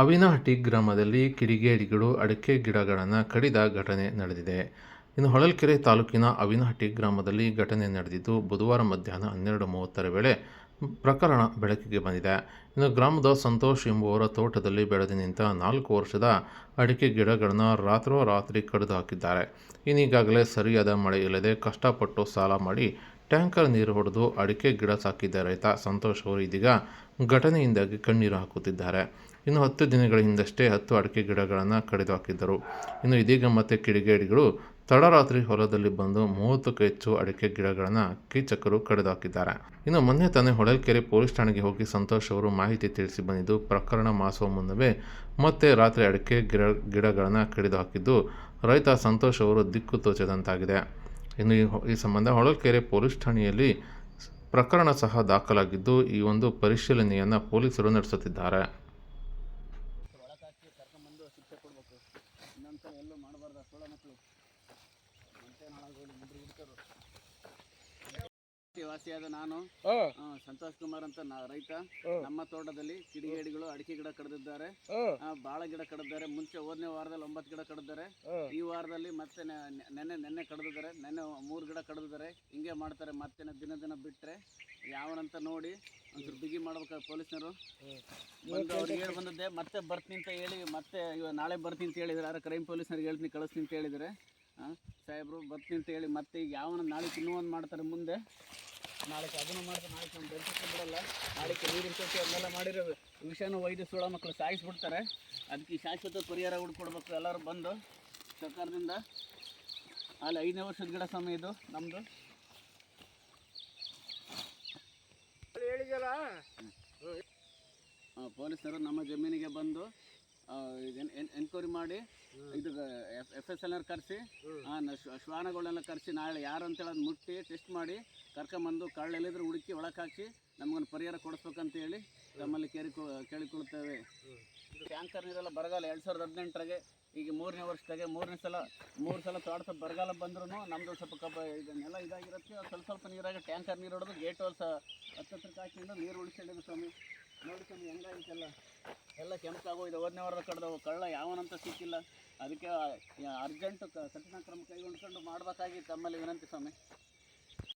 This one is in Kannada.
ಅವಿನಹಟ್ಟಿ ಗ್ರಾಮದಲ್ಲಿ ಕಿಡಿಗೇಡಿಗಳು ಅಡಿಕೆ ಗಿಡಗಳನ್ನು ಕಡಿದ ಘಟನೆ ನಡೆದಿದೆ. ಇನ್ನು ಹೊಳಲ್ಕೆರೆ ತಾಲೂಕಿನ ಅವಿನಹಟ್ಟಿ ಗ್ರಾಮದಲ್ಲಿ ಘಟನೆ ನಡೆದಿದ್ದು, ಬುಧವಾರ ಮಧ್ಯಾಹ್ನ ಹನ್ನೆರಡು ಮೂವತ್ತರ ವೇಳೆ ಪ್ರಕರಣ ಬೆಳಕಿಗೆ ಬಂದಿದೆ. ಇನ್ನು ಗ್ರಾಮದ ಸಂತೋಷ್ ಎಂಬುವರ ತೋಟದಲ್ಲಿ ಬೆಳೆದು ನಿಂತ ನಾಲ್ಕು ವರ್ಷದ ಅಡಿಕೆ ಗಿಡಗಳನ್ನು ರಾತ್ರೋರಾತ್ರಿ ಕಡಿದು ಹಾಕಿದ್ದಾರೆ. ಇನ್ನೀಗಾಗಲೇ ಸರಿಯಾದ ಮಳೆ ಇಲ್ಲದೆ ಕಷ್ಟಪಟ್ಟು ಸಾಲ ಮಾಡಿ ಟ್ಯಾಂಕರ್ ನೀರು ಹೊಡೆದು ಅಡಿಕೆ ಗಿಡ ಸಾಕಿದ್ದ ರೈತ ಸಂತೋಷ್ ಅವರು ಇದೀಗ ಘಟನೆಯಿಂದಾಗಿ ಕಣ್ಣೀರು ಹಾಕುತ್ತಿದ್ದಾರೆ. ಇನ್ನು ಹತ್ತು ದಿನಗಳ ಹಿಂದಷ್ಟೇ ಹತ್ತು ಅಡಿಕೆ ಗಿಡಗಳನ್ನು ಕಡಿದು ಹಾಕಿದ್ದರು. ಇನ್ನು ಇದೀಗ ಮತ್ತೆ ಕಿಡಿಗೇಡಿಗಳು ತಡರಾತ್ರಿ ಹೊಲದಲ್ಲಿ ಬಂದು ಮೂವತ್ತಕ್ಕೂ ಹೆಚ್ಚು ಅಡಿಕೆ ಗಿಡಗಳನ್ನು ಕೀಚಕರು ಕಡಿದು ಹಾಕಿದ್ದಾರೆ. ಇನ್ನು ಮೊನ್ನೆ ತಾನೇ ಹೊಳಲ್ಕೆರೆ ಪೊಲೀಸ್ ಠಾಣೆಗೆ ಹೋಗಿ ಸಂತೋಷ್ ಅವರು ಮಾಹಿತಿ ತಿಳಿಸಿ ಬಂದಿದ್ದು, ಪ್ರಕರಣ ಮಾಸುವ ಮುನ್ನವೇ ಮತ್ತೆ ರಾತ್ರಿ ಅಡಿಕೆ ಗಿಡ ಗಿಡಗಳನ್ನು ಕಡಿದು ಹಾಕಿದ್ದು ರೈತ ಸಂತೋಷ್ ಅವರು ದಿಕ್ಕು ತೋಚದಂತಾಗಿದೆ. ಇನ್ನು ಈ ಸಂಬಂಧ ಹೊಳಲ್ಕೆರೆ ಪೊಲೀಸ್ ಠಾಣೆಯಲ್ಲಿ ಪ್ರಕರಣ ಸಹ ದಾಖಲಾಗಿದ್ದು ಈ ಒಂದು ಪರಿಶೀಲನೆಯನ್ನು ಪೊಲೀಸರು ನಡೆಸುತ್ತಿದ್ದಾರೆ. ವಾಸಿಯಾದ ನಾನು. ಸಂತೋಷ್ ಕುಮಾರ್ ಅಂತ ನಾ ರೈತ. ನಮ್ಮ ತೋಟದಲ್ಲಿ ಕಿಡಿಗೇಡಿಗಳು ಅಡಿಕೆ ಗಿಡ ಕಡ್ದಿದ್ದಾರೆ. ಬಾಳೆ ಗಿಡ ಕಡಿದ್ದಾರೆ ಮುಂಚೆ ಹೋದನೇ ವಾರದಲ್ಲಿ ಒಂಬತ್ತು ಗಿಡ ಕಡಿದ್ದಾರೆ ಈ ವಾರದಲ್ಲಿ ಮತ್ತೆ ನೆನ್ನೆ ನೆನ್ನೆ ಕಡಿದಿದ್ದಾರೆ. ನೆನ್ನೆ ಮೂರು ಗಿಡ ಕಡಿದಿದ್ದಾರೆ. ಹಿಂಗೆ ಮಾಡ್ತಾರೆ. ಮತ್ತೆ ದಿನ ದಿನ ಬಿಟ್ರೆ ಯಾವನಂತ ನೋಡಿ ಒಂಚೂರು ಬಿಗಿ ಮಾಡ್ಬೇಕು ಪೊಲೀಸ್ನರು ಬಂದು ಅವ್ರಿಗೆ ಹೇಳಿ ಬಂದದ್ದೆ ಮತ್ತೆ ಬರ್ತೀನಿ ಅಂತ ಹೇಳಿ ಮತ್ತೆ ಇವಾಗ ನಾಳೆ ಬರ್ತೀನಿ ಅಂತ ಹೇಳಿದ್ರೆ ಯಾರು ಕ್ರೈಮ್ ಪೊಲೀಸ್ನವ್ರಿಗೆ ಹೇಳ್ತೀನಿ ಕಳಿಸ್ತೀನಿ ಅಂತ ಹೇಳಿದರೆ ಸಾಹೇಬರು ಬರ್ತೀನಿ ಅಂತ ಹೇಳಿ ಮತ್ತೆ ಈಗ ಯಾವನ ನಾಳೆ ಇನ್ನೂ ಒಂದು ಮಾಡ್ತಾರೆ ಮುಂದೆ? ನಾಳೆ ಅದನ್ನು ಮಾಡ್ತಾರೆ ನಾಳೆ ನಮ್ಮ ಬೆಳ್ಸಕ್ಕೆ ಬಿಡಲ್ಲ. ನಾಳೆ ನೀರಿನ ತೊಟ್ಟಿ ಅದನ್ನೆಲ್ಲ ಮಾಡಿರೋ ವಿಷಯನ ವೈದ್ಯ ಸುಳ ಮಕ್ಕಳು ಸಾಯಿಸ್ಬಿಡ್ತಾರೆ. ಅದಕ್ಕೆ ಈ ಶಾಶ್ವತ ಪರಿಹಾರ ಹುಡ್ಕೊಡ್ಬೇಕು ಎಲ್ಲರೂ ಬಂದು ಸರ್ಕಾರದಿಂದ. ಅಲ್ಲಿ ಐದನೇ ವರ್ಷದ ಗಿಡ ಸಮಯ ಇದು ನಮ್ಮದು ಪೊಲೀಸರು ನಮ್ಮ ಜಮೀನಿಗೆ ಬಂದು ಎನ್ಕ್ವೈರಿ ಮಾಡಿ ಇದು ಎಫ್ ಎಸ್ ಎಲ್ ಆರ್ ಕರೆಸಿ ಶ್ವಾನಗಳನ್ನೆಲ್ಲ ಕರೆಸಿ, ನಾಳೆ ಯಾರು ಅಂತೇಳಿ ಹೇಳೋದು ಮುಟ್ಟಿ ಟೆಸ್ಟ್ ಮಾಡಿ, ಕರ್ಕೊಂಬಂದು ಕಳ್ಳೆಲ್ಲಿದ್ರೆ ಹುಡುಕಿ ಒಳಗೆ ಹಾಕಿ ನಮಗೊಂದು ಪರಿಹಾರ ಕೊಡಿಸ್ಬೇಕಂತ ಹೇಳಿ ನಮ್ಮಲ್ಲಿ ಕೇಳಿ ಕೇಳಿಕೊಳ್ಳುತ್ತೇವೆ ಟ್ಯಾಂಕರ್ ನೀರೆಲ್ಲ ಬರಗಾಲ ಎರಡು ಸಾವಿರದ ಹದಿನೆಂಟರಾಗೆ, ಈಗ ಮೂರನೇ ವರ್ಷದಾಗೆ ಮೂರನೇ ಸಲ, ಮೂರು ಸಲ ತೋಟ ಬರಗಾಲ ಬಂದ್ರೂ ನಮ್ಮದು ಸ್ವಲ್ಪ ಕಬ್ಬ ಇದನ್ನೆಲ್ಲ ಇದಾಗಿರುತ್ತೆ, ಸ್ವಲ್ಪ ಸ್ವಲ್ಪ ನೀರಾಗಿ ಟ್ಯಾಂಕರ್ ನೀರು ಹೊಡೆದು ಗೇಟ್ ಹೊಲ್ಸ ಹತ್ತತ್ರಕ್ಕೆ ಹಾಕಿಕೊಂಡು ನೀರು ಉಳಿಸಿಡಿದ್ರು ಸ್ವಾಮಿ. ನೋಡಿ ಸ್ವಾಮಿ ಹೆಂಗಾಗಿತ್ತೆಲ್ಲ ಎಲ್ಲ ಕೆಂಪಾಗೋಯ್ತು ಹೋದನೇ ವಾರದ ಕಡ್ದವು. ಕಳ್ಳ ಯಾವನಂತ ಸಿಕ್ಕಿಲ್ಲ. ಅದಕ್ಕೆ ಅರ್ಜೆಂಟ್ ಕಠಿಣ ಕ್ರಮ ಕೈಗೊಂಡ್ಕೊಂಡು ಮಾಡಬೇಕಾಗಿ ತಮ್ಮಲ್ಲಿ ವಿನಂತಿ ಸ್ವಾಮಿ.